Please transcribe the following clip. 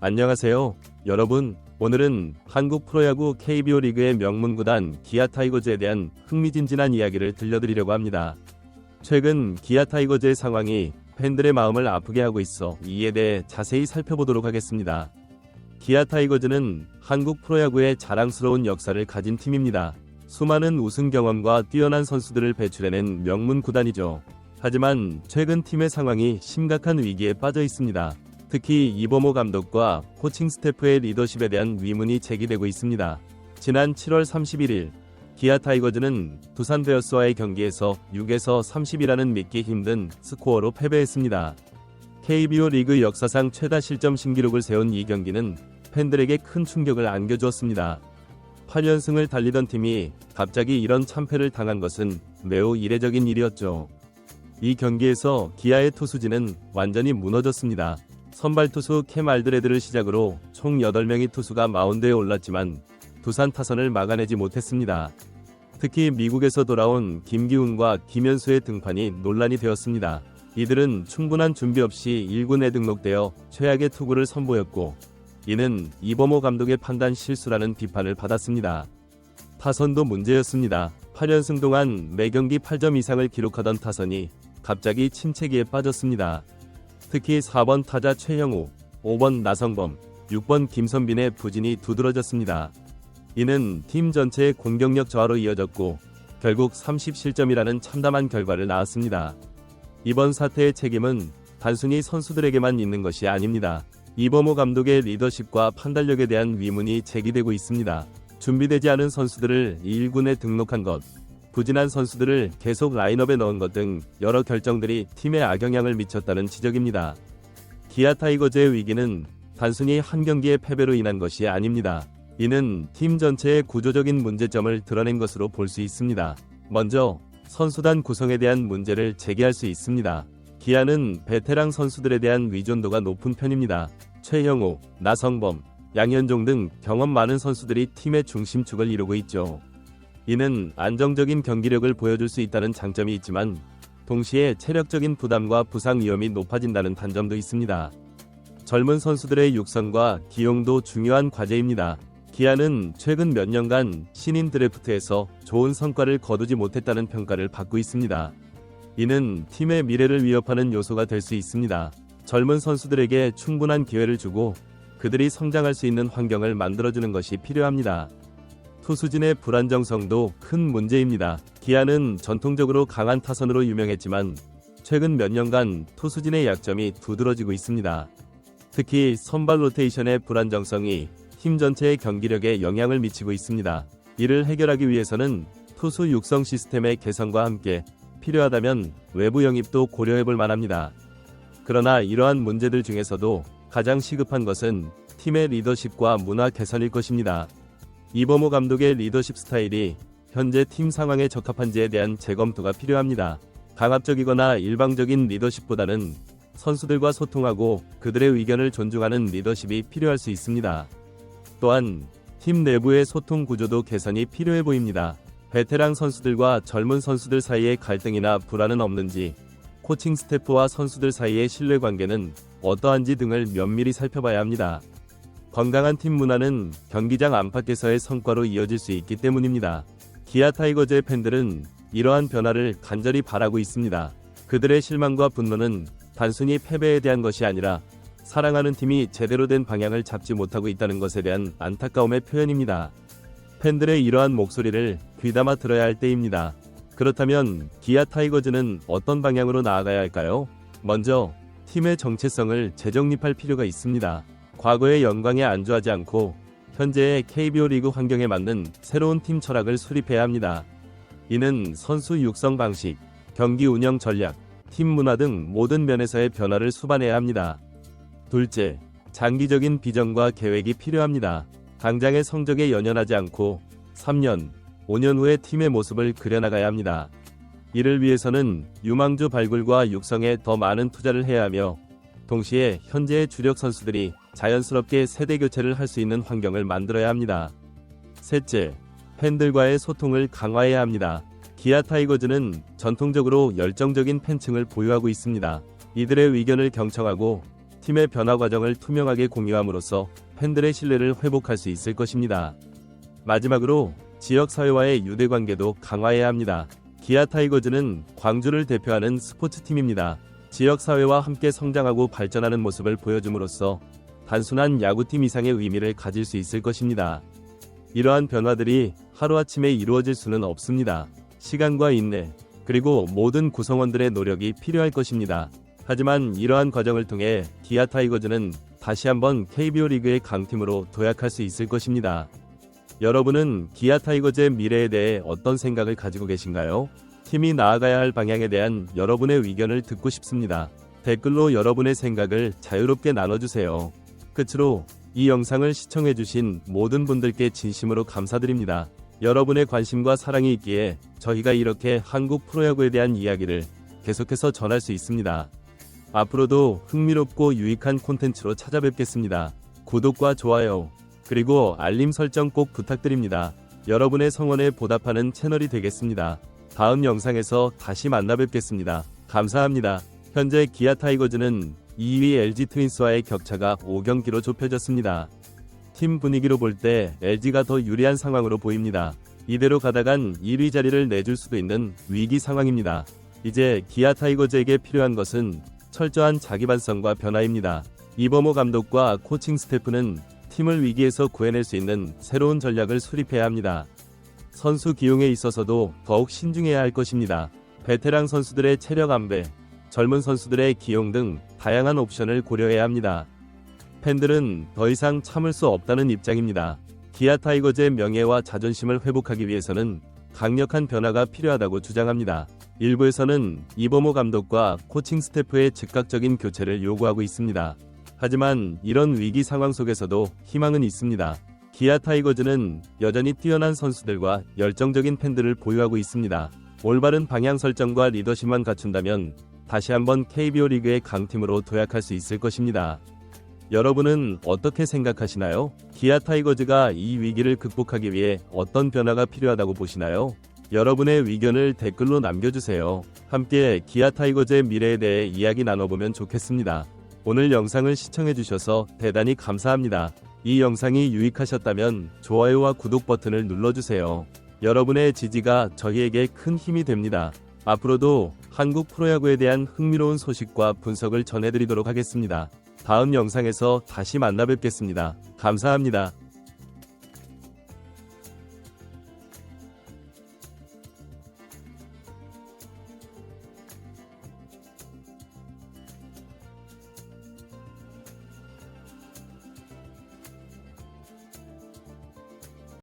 안녕하세요. 여러분, 오늘은 한국 프로야구 KBO 리그의 명문 구단 기아 타이거즈에 대한 흥미진진한 이야기를 들려드리려고 합니다. 최근 기아 타이거즈의 상황이 팬들의 마음을 아프게 하고 있어 이에 대해 자세히 살펴보도록 하겠습니다. 기아 타이거즈는 한국 프로야구의 자랑스러운 역사를 가진 팀입니다. 수많은 우승 경험과 뛰어난 선수들을 배출해낸 명문 구단이죠. 하지만 최근 팀의 상황이 심각한 위기에 빠져 있습니다. 특히 이범호 감독과 코칭 스태프의 리더십에 대한 위문이 제기되고 있습니다. 지난 7월 31일 기아 타이거즈는 두산 베어스와의 경기에서 6에서 30이라는 믿기 힘든 스코어로 패배했습니다. KBO 리그 역사상 최다 실점 신기록을 세운 이 경기는 팬들에게 큰 충격을 안겨주었습니다. 8연승을 달리던 팀이 갑자기 이런 참패를 당한 것은 매우 이례적인 일이었죠. 이 경기에서 기아의 투수진은 완전히 무너졌습니다. 선발 투수 캠 알드레드를 시작으로 총 8명의 투수가 마운드에 올랐지만 두산 타선을 막아내지 못했습니다. 특히 미국에서 돌아온 김기훈과 김현수의 등판이 논란이 되었습니다. 이들은 충분한 준비 없이 1군에 등록되어 최악의 투구를 선보였고 이는 이범호 감독의 판단 실수라는 비판을 받았습니다. 타선도 문제였습니다. 8연승 동안 매경기 8점 이상을 기록하던 타선이 갑자기 침체기에 빠졌습니다. 특히 4번 타자 최영우, 5번 나성범, 6번 김선빈의 부진이 두드러졌습니다. 이는 팀 전체의 공격력 저하로 이어졌고 결국 30실점이라는 참담한 결과를 낳았습니다. 이번 사태의 책임은 단순히 선수들에게만 있는 것이 아닙니다. 이범호 감독의 리더십과 판단력에 대한 위문이 제기되고 있습니다. 준비되지 않은 선수들을 1군에 등록한 것, 부진한 선수들을 계속 라인업에 넣은 것 등 여러 결정들이 팀에 악영향을 미쳤다는 지적입니다. 기아 타이거즈의 위기는 단순히 한 경기의 패배로 인한 것이 아닙니다. 이는 팀 전체의 구조적인 문제점을 드러낸 것으로 볼 수 있습니다. 먼저 선수단 구성에 대한 문제를 제기할 수 있습니다. 기아는 베테랑 선수들에 대한 의존도가 높은 편입니다. 최영호, 나성범, 양현종 등 경험 많은 선수들이 팀의 중심축을 이루고 있죠. 이는 안정적인 경기력을 보여줄 수 있다는 장점이 있지만 동시에 체력적인 부담과 부상 위험이 높아진다는 단점도 있습니다. 젊은 선수들의 육성과 기용도 중요한 과제입니다. 기아는 최근 몇 년간 신인 드래프트에서 좋은 성과를 거두지 못했다는 평가를 받고 있습니다. 이는 팀의 미래를 위협하는 요소가 될 수 있습니다. 젊은 선수들에게 충분한 기회를 주고 그들이 성장할 수 있는 환경을 만들어주는 것이 필요합니다. 투수진의 불안정성도 큰 문제입니다. 기아는 전통적으로 강한 타선으로 유명했지만 최근 몇 년간 투수진의 약점이 두드러지고 있습니다. 특히 선발 로테이션의 불안정성이 팀 전체의 경기력에 영향을 미치고 있습니다. 이를 해결하기 위해서는 투수 육성 시스템의 개선과 함께 필요하다면 외부 영입도 고려해 볼 만합니다. 그러나 이러한 문제들 중에서도 가장 시급한 것은 팀의 리더십과 문화 개선일 것입니다. 이범호 감독의 리더십 스타일이 현재 팀 상황에 적합한지에 대한 재검토가 필요합니다. 강압적이거나 일방적인 리더십보다는 선수들과 소통하고 그들의 의견을 존중하는 리더십이 필요할 수 있습니다. 또한 팀 내부의 소통 구조도 개선이 필요해 보입니다. 베테랑 선수들과 젊은 선수들 사이의 갈등이나 불안은 없는지, 코칭 스태프와 선수들 사이의 신뢰 관계는 어떠한지 등을 면밀히 살펴봐야 합니다. 건강한 팀 문화는 경기장 안팎에서의 성과로 이어질 수 있기 때문입니다. 기아 타이거즈의 팬들은 이러한 변화를 간절히 바라고 있습니다. 그들의 실망과 분노는 단순히 패배에 대한 것이 아니라 사랑하는 팀이 제대로 된 방향을 잡지 못하고 있다는 것에 대한 안타까움의 표현입니다. 팬들의 이러한 목소리를 귀담아 들어야 할 때입니다. 그렇다면 기아 타이거즈는 어떤 방향으로 나아가야 할까요? 먼저 팀의 정체성을 재정립할 필요가 있습니다. 과거의 영광에 안주하지 않고 현재의 KBO 리그 환경에 맞는 새로운 팀 철학을 수립해야 합니다. 이는 선수 육성 방식, 경기 운영 전략, 팀 문화 등 모든 면에서의 변화를 수반해야 합니다. 둘째, 장기적인 비전과 계획이 필요합니다. 당장의 성적에 연연하지 않고 3년, 5년 후의 팀의 모습을 그려나가야 합니다. 이를 위해서는 유망주 발굴과 육성에 더 많은 투자를 해야 하며 동시에 현재의 주력 선수들이 자연스럽게 세대 교체를 할 수 있는 환경을 만들어야 합니다. 셋째, 팬들과의 소통을 강화해야 합니다. 기아 타이거즈는 전통적으로 열정적인 팬층을 보유하고 있습니다. 이들의 의견을 경청하고 팀의 변화 과정을 투명하게 공유함으로써 팬들의 신뢰를 회복할 수 있을 것입니다. 마지막으로 지역 사회와의 유대 관계도 강화해야 합니다. 기아 타이거즈는 광주를 대표하는 스포츠팀입니다. 지역 사회와 함께 성장하고 발전하는 모습을 보여줌으로써 단순한 야구팀 이상의 의미를 가질 수 있을 것입니다. 이러한 변화들이 하루아침에 이루어질 수는 없습니다. 시간과 인내, 그리고 모든 구성원들의 노력이 필요할 것입니다. 하지만 이러한 과정을 통해 기아 타이거즈는 다시 한번 KBO 리그의 강팀으로 도약할 수 있을 것입니다. 여러분은 기아 타이거즈의 미래에 대해 어떤 생각을 가지고 계신가요? 팀이 나아가야 할 방향에 대한 여러분의 의견을 듣고 싶습니다. 댓글로 여러분의 생각을 자유롭게 나눠주세요. 끝으로 이 영상을 시청해주신 모든 분들께 진심으로 감사드립니다. 여러분의 관심과 사랑이 있기에 저희가 이렇게 한국 프로야구에 대한 이야기를 계속해서 전할 수 있습니다. 앞으로도 흥미롭고 유익한 콘텐츠로 찾아뵙겠습니다. 구독과 좋아요, 그리고 알림 설정 꼭 부탁드립니다. 여러분의 성원에 보답하는 채널이 되겠습니다. 다음 영상에서 다시 만나 뵙겠습니다. 감사합니다. 현재 기아 타이거즈는 2위 LG 트윈스와의 격차가 5경기로 좁혀졌습니다. 팀 분위기로 볼 때 LG가 더 유리한 상황으로 보입니다. 이대로 가다간 1위 자리를 내줄 수도 있는 위기 상황입니다. 이제 기아 타이거즈에게 필요한 것은 철저한 자기 반성과 변화입니다. 이범호 감독과 코칭 스태프는 팀을 위기에서 구해낼 수 있는 새로운 전략을 수립해야 합니다. 선수 기용에 있어서도 더욱 신중해야 할 것입니다. 베테랑 선수들의 체력 안배, 젊은 선수들의 기용 등 다양한 옵션을 고려해야 합니다. 팬들은 더 이상 참을 수 없다는 입장입니다. 기아 타이거즈의 명예와 자존심을 회복하기 위해서는 강력한 변화가 필요하다고 주장합니다. 일부에서는 이범호 감독과 코칭 스태프의 즉각적인 교체를 요구하고 있습니다. 하지만 이런 위기 상황 속에서도 희망은 있습니다. 기아 타이거즈는 여전히 뛰어난 선수들과 열정적인 팬들을 보유하고 있습니다. 올바른 방향 설정과 리더십만 갖춘다면 다시 한번 KBO 리그의 강팀으로 도약할 수 있을 것입니다. 여러분은 어떻게 생각하시나요? 기아 타이거즈가 이 위기를 극복하기 위해 어떤 변화가 필요하다고 보시나요? 여러분의 의견을 댓글로 남겨주세요. 함께 기아 타이거즈의 미래에 대해 이야기 나눠보면 좋겠습니다. 오늘 영상을 시청해주셔서 대단히 감사합니다. 이 영상이 유익하셨다면 좋아요와 구독 버튼을 눌러주세요. 여러분의 지지가 저희에게 큰 힘이 됩니다. 앞으로도 한국 프로야구에 대한 흥미로운 소식과 분석을 전해드리도록 하겠습니다. 다음 영상에서 다시 만나 뵙겠습니다. 감사합니다.